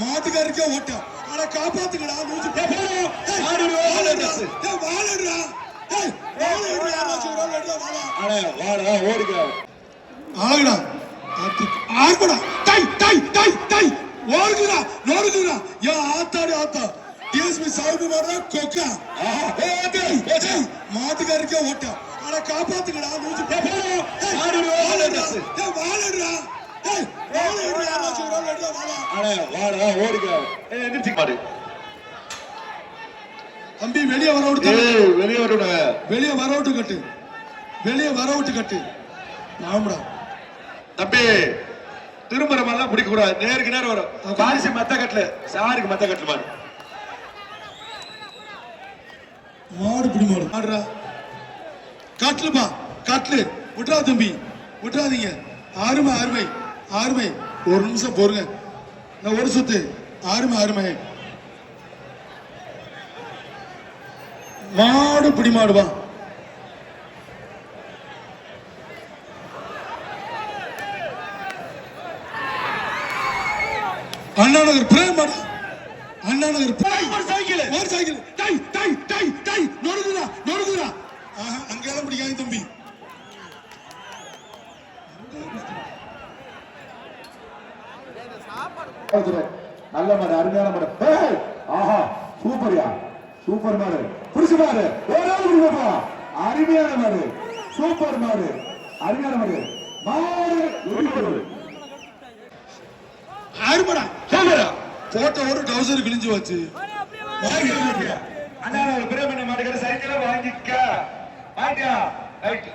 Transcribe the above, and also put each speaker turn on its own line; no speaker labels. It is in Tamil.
மாட்டுக்காருக்கே ஓட்டம். ஆனா காப்பாத்துக்கடா
விடு,
வாழடுறா. ஆளுடா ஆகுடா டை டை டை டை ஓடுகுடா நோடுகுடா யா ஆத்தாடி ஆத்தா. டிஎஸ்பி சாஹிப் மாரா கொக்கா. மாட்டுக்காருக்கே ஓட்டம். ஆனா காப்பாத்துக்கடா
விடு,
வாழடுறா.
அட வாடா ஓடுங்க. எந்திரிச்சு மாடு
தம்பி வெளியே வர விட்டு
வெளிய வரணும்
வெளியே வர விட்டு கட்டு. வெளியே வர விட்டு கட்டு. ஆமாடா
தம்பி திரும்புற மாதிரிலாம் பிடிக்க கூடாது நேருக்கு நேரம் வரும். பாரிசு மத்த கட்டல. சாருக்கு மத்த கட்டல மாடு
மாடு பிடி மாடு மாடுறா. விட்றா தம்பி. விட்றாதீங்க. அருமை அருமை அருமை ஒரு நிமிஷம் பொறுங்க. நான் ஒரு சுத்து. அருமை அருமை மாடு பிடி மாடு வா அண்ணா நகர் பிரேம். அண்ணா நகர்
ஒரு சைக்கிள்.
ஒரு சைக்கிள். டை டை டை டை நொறுங்குடா ஆஹா அங்கெல்லாம் பிடிக்காது தம்பி.
நல்ல மாடு அருமையான மாடு. ஆஹா சூப்பர்யா. சூப்பர் மாடு. புடிச்சு மாடு. அருமையான மாடு. சூப்பர் மாடு. அருமையான மாடு. மாடு
ஆறுமடா
சூப்பரா
போட்ட ஒரு டவுசர் கிழிஞ்சு வச்சு
அண்ணா பிரேமன மாடுகிற சைக்கிளை வாங்கிக்க. வாங்கியா ரைட்